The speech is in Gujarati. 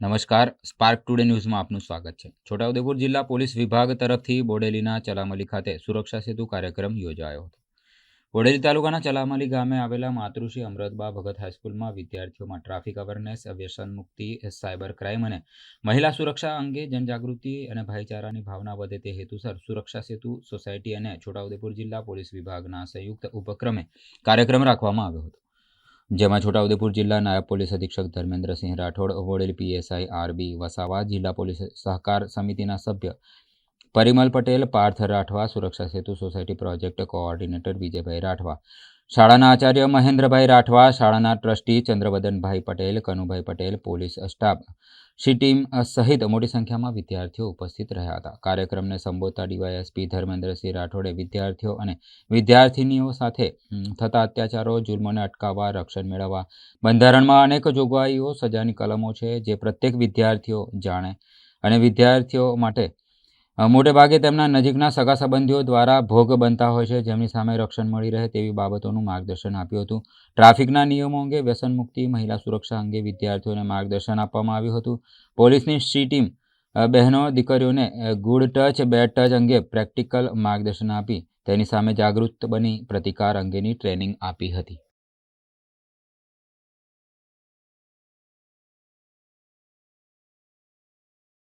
નમસ્કાર સ્પાર્ક ટુડે ન્યૂઝમાં આપનું સ્વાગત છે. છોટાઉદેપુર જિલ્લા પોલીસ વિભાગ તરફથી બોડેલીના ચલામલી ખાતે સુરક્ષા સેતુ કાર્યક્રમ યોજાયો હતો. બોડેલી તાલુકાના ચલામલી ગામે આવેલા માતૃશ્રી અમૃતબા ભગત હાઈસ્કૂલમાં વિદ્યાર્થીઓમાં ટ્રાફિક અવેરનેસ વ્યસન મુક્તિ, સાયબર ક્રાઇમ અને મહિલા સુરક્ષા અંગે જનજાગૃતિ અને ભાઈચારાની ભાવના વધે તે હેતુસર સુરક્ષા સેતુ સોસાયટી અને છોટાઉદેપુર જિલ્લા પોલીસ વિભાગના સંયુક્ત ઉપક્રમે કાર્યક્રમ રાખવામાં આવ્યો હતો. જેમાં છોટાઉદેપુર જિલ્લા નાયબ પોલીસ અધિક્ષક ધર્મેન્દ્રસિંહ રાઠોડ, વડેલ પીએસઆઈ આરબી વસાવા, જિલ્લા પોલીસ સહકાર સમિતિના સભ્ય Parimal Patel, Parth Rathwa, Suraksha Setu society project coordinator Vijaybhai Rathwa શાળાના આચાર્ય મહેન્દ્રભાઈ રાઠવા, શાળાના trustee Chandravadanbhai Patel, Kanubhai Patel, police staff C team સહિત મોટી સંખ્યામાં વિદ્યાર્થીઓ ઉપસ્થિત રહ્યા હતા. કાર્યક્રમને સંબોધતા ડીવાયએસપી ધર્મેન્દ્રસિંહ રાઠોડે વિદ્યાર્થીઓ અને વિદ્યાર્થિનીઓ સાથે થતા અત્યાચારો, જુલ્મોને અટકાવવા, રક્ષણ મેળવવા બંધારણમાં અનેક જોગવાઈઓ, સજાની કલમો છે જે પ્રત્યેક વિદ્યાર્થીઓ જાણે અને વિદ્યાર્થીઓ માટે અ, મોટે ભાગે તેમના નજીકના સગા સંબંધીઓ દ્વારા ભોગ બનતા હોય છે જેમની સામે રક્ષણ મળી રહે તેવી બાબતોનું માર્ગદર્શન આપ્યું હતું. ટ્રાફિકના નિયમો અંગે વ્યસન મુક્તિ મહિલા સુરક્ષા અંગે વિદ્યાર્થીઓને માર્ગદર્શન આપવામાં આવ્યું હતું. પોલીસની સી ટીમ બહેનો દીકરીઓને ગુડ ટચ બેડ ટચ અંગે પ્રેક્ટિકલ માર્ગદર્શન આપી તેની સામે જાગૃત બની પ્રતિકાર અંગેની ટ્રેનિંગ આપી હતી.